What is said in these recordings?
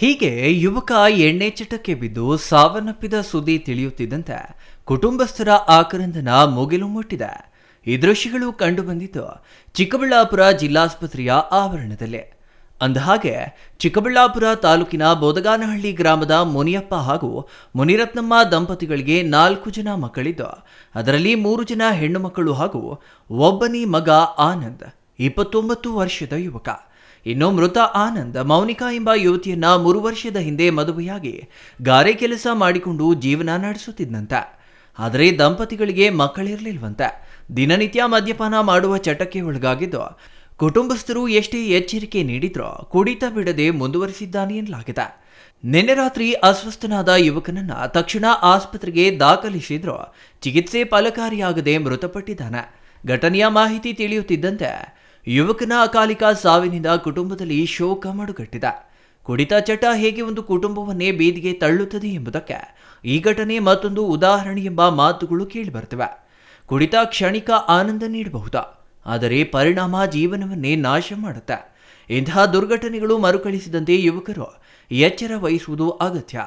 ಹೀಗೆ ಯುವಕ ಎಣ್ಣೆ ಚಟಕ್ಕೆ ಬಿದ್ದು ಸಾವನ್ನಪ್ಪಿದ ಸುದ್ದಿ ತಿಳಿಯುತ್ತಿದ್ದಂತೆ ಕುಟುಂಬಸ್ಥರ ಆಕ್ರಂದನ ಮುಗಿಲು ಮುಟ್ಟಿದೆ. ಈ ದೃಶ್ಯಗಳು ಕಂಡುಬಂದಿದ್ದು ಚಿಕ್ಕಬಳ್ಳಾಪುರ ಜಿಲ್ಲಾಸ್ಪತ್ರೆಯ ಆವರಣದಲ್ಲಿ. ಅಂದಹಾಗೆ, ಚಿಕ್ಕಬಳ್ಳಾಪುರ ತಾಲೂಕಿನ ಬೋದಗಾನಹಳ್ಳಿ ಗ್ರಾಮದ ಮುನಿಯಪ್ಪ ಹಾಗೂ ಮುನಿರತ್ನಮ್ಮ ದಂಪತಿಗಳಿಗೆ ನಾಲ್ಕು ಜನ ಮಕ್ಕಳಿದ್ದು, ಅದರಲ್ಲಿ ಮೂರು ಜನ ಹೆಣ್ಣು ಮಕ್ಕಳು ಹಾಗೂ ಒಬ್ಬನಿ ಮಗ ಆನಂದ್, ಇಪ್ಪತ್ತೊಂಬತ್ತು ವರ್ಷದ ಯುವಕ. ಇನ್ನು ಮೃತ ಆನಂದ ಮೌನಿಕಾ ಎಂಬ ಯುವತಿಯನ್ನ ಮೂರು ವರ್ಷದ ಹಿಂದೆ ಮದುವೆಯಾಗಿ ಗಾರೆ ಕೆಲಸ ಮಾಡಿಕೊಂಡು ಜೀವನ ನಡೆಸುತ್ತಿದ್ದಂತ ಆದರೆ ದಂಪತಿಗಳಿಗೆ ಮಕ್ಕಳಿರಲಿಲ್ವಂತೆ. ದಿನನಿತ್ಯ ಮದ್ಯಪಾನ ಮಾಡುವ ಚಟಕ್ಕೆ ಒಳಗಾಗಿದ್ದು, ಕುಟುಂಬಸ್ಥರು ಎಷ್ಟೇ ಎಚ್ಚರಿಕೆ ನೀಡಿದ್ರೂ ಕುಡಿತ ಬಿಡದೆ ಮುಂದುವರಿಸಿದ್ದಾನೆ ಎನ್ನಲಾಗಿದೆ. ನಿನ್ನೆ ರಾತ್ರಿ ಅಸ್ವಸ್ಥನಾದ ಯುವಕನನ್ನ ತಕ್ಷಣ ಆಸ್ಪತ್ರೆಗೆ ದಾಖಲಿಸಿದ್ರು ಚಿಕಿತ್ಸೆ ಫಲಕಾರಿಯಾಗದೆ ಮೃತಪಟ್ಟಿದ್ದಾನೆ. ಘಟನೆಯ ಮಾಹಿತಿ ತಿಳಿಯುತ್ತಿದ್ದಂತೆ ಯುವಕನ ಅಕಾಲಿಕ ಸಾವಿನಿಂದ ಕುಟುಂಬದಲ್ಲಿ ಶೋಕ ಮಡುಗಟ್ಟಿದೆ. ಕುಡಿತ ಚಟ ಹೇಗೆ ಒಂದು ಕುಟುಂಬವನ್ನೇ ಬೀದಿಗೆ ತಳ್ಳುತ್ತದೆ ಎಂಬುದಕ್ಕೆ ಈ ಘಟನೆ ಮತ್ತೊಂದು ಉದಾಹರಣೆ ಎಂಬ ಮಾತುಗಳು ಕೇಳಿಬರ್ತವೆ ಕುಡಿತ ಕ್ಷಣಿಕ ಆನಂದ ನೀಡಬಹುದು? ಆದರೆ ಪರಿಣಾಮ ಜೀವನವನ್ನೇ ನಾಶ ಮಾಡುತ್ತೆ. ಇಂತಹ ದುರ್ಘಟನೆಗಳು ಮರುಕಳಿಸಿದಂತೆ ಯುವಕರು ಎಚ್ಚರ ವಹಿಸುವುದು ಅಗತ್ಯ.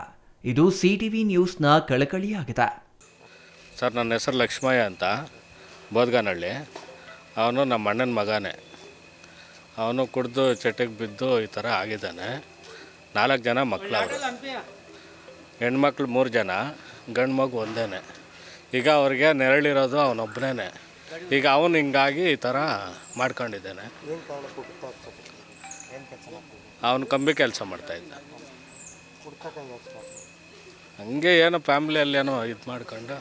ಇದು ಸಿ ಟಿ ವಿ ನ್ಯೂಸ್ನ ಕಳಕಳಿಯಾಗಿದೆ. ಸರ್, ನನ್ನ ಹೆಸರು ಲಕ್ಷ್ಮಯ್ಯ ಅಂತ, ಬೋದ್ಗಾನಹಳ್ಳಿ. ಅವನು ನಮ್ಮ ಅಣ್ಣನ ಮಗನೇ. ಅವನು ಕುಡಿದು ಚಟಕ್ಕೆ ಬಿದ್ದು ಈ ಥರ ಆಗಿದ್ದಾನೆ. ನಾಲ್ಕು ಜನ ಮಕ್ಕಳು ಅವರು. ಹೆಣ್ಮಕ್ಳು ಮೂರು ಜನ, ಗಂಡು ಮಗು ಒಂದೇ ಈಗ ಅವ್ರಿಗೆ ನೆರಳಿರೋದು ಅವನೊಬ್ಬನೇ ಈಗ ಅವನು ಹಿಂಗಾಗಿ ಈ ಥರ ಮಾಡ್ಕೊಂಡಿದ್ದಾನೆ. ಅವನು ಕಂಬಿ ಕೆಲಸ ಮಾಡ್ತಾಯಿದ್ದ ಹಂಗೆ ಏನೋ ಫ್ಯಾಮ್ಲಿಯಲ್ಲಿ ಏನೋ ಇದು ಮಾಡ್ಕೊಂಡು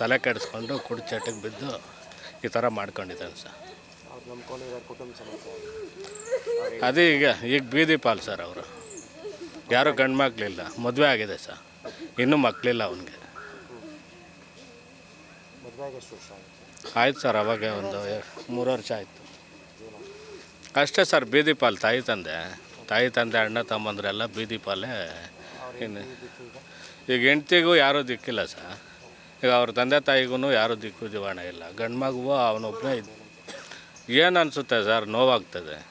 ತಲೆ ಕೆಡಿಸ್ಕೊಂಡು ಕುಡಿ ಚಟಕ್ಕೆ ಬಿದ್ದು ಈ ಥರ ಮಾಡ್ಕೊಂಡಿದ್ದಾನೆ ಸರ್. ಅದೇ ಈಗ ಈಗ ಬೀದಿ ಪಾಲ್ ಸರ್ ಅವರು. ಯಾರೂ ಗಂಡು ಮಕ್ಕಳಿಲ್ಲ ಮದುವೆ ಆಗಿದೆ ಸರ್. ಇನ್ನೂ ಮಕ್ಕಳಿಲ್ಲ ಅವನಿಗೆ. ಆಯ್ತು? ಸರ್ ಅವಾಗ ಒಂದು ಮೂರು ವರ್ಷ ಆಯಿತು. ಅಷ್ಟೇ ಸರ್ ಬೀದಿ ಪಾಲ್ ತಾಯಿ ತಂದೆ. ತಾಯಿ ತಂದೆ ಅಣ್ಣ ತಮ್ಮಂದ್ರೆಲ್ಲ ಬೀದಿ ಪಾಲೇ ಇನ್ನು. ಈಗ? ಹೆಂಡ್ತಿಗೂ ಯಾರೂ ದಿಕ್ಕಿಲ್ಲ ಸರ್. ಈಗ ಅವ್ರ ತಂದೆ ತಾಯಿಗೂ ಯಾರೂ ದಿಕ್ಕು ದಿವಾಣ ಇಲ್ಲ. ಗಂಡು ಮಗುವು ಅವನೊಬ್ಬನೇ ಇದ್ ಏನು ಅನಿಸುತ್ತೆ ಸರ್? ನೋವಾಗ್ತದೆ.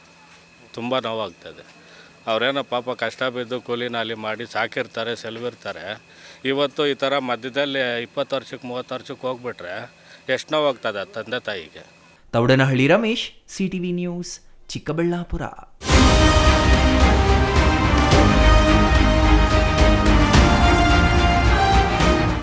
ತುಂಬ ನೋವಾಗ್ತದೆ. ಅವರೇನೋ ಪಾಪ ಕಷ್ಟ ಬಿದ್ದು ಕೂಲಿ ನಾಲಿ ಮಾಡಿ ಸಾಕಿರ್ತಾರೆ, ಸೆಲ್ವಿರ್ತಾರೆ. ಇವತ್ತು ಈ ಥರ ಮಧ್ಯದಲ್ಲಿ ಇಪ್ಪತ್ತು ವರ್ಷಕ್ಕೆ, ಮೂವತ್ತು ವರ್ಷಕ್ಕೆ ಹೋಗ್ಬಿಟ್ರೆ ಎಷ್ಟು ನೋವಾಗ್ತದೆ ತಂದೆ ತಾಯಿಗೆ? Thoudanahalli Ramesh, CTV news, Chikkaballapura.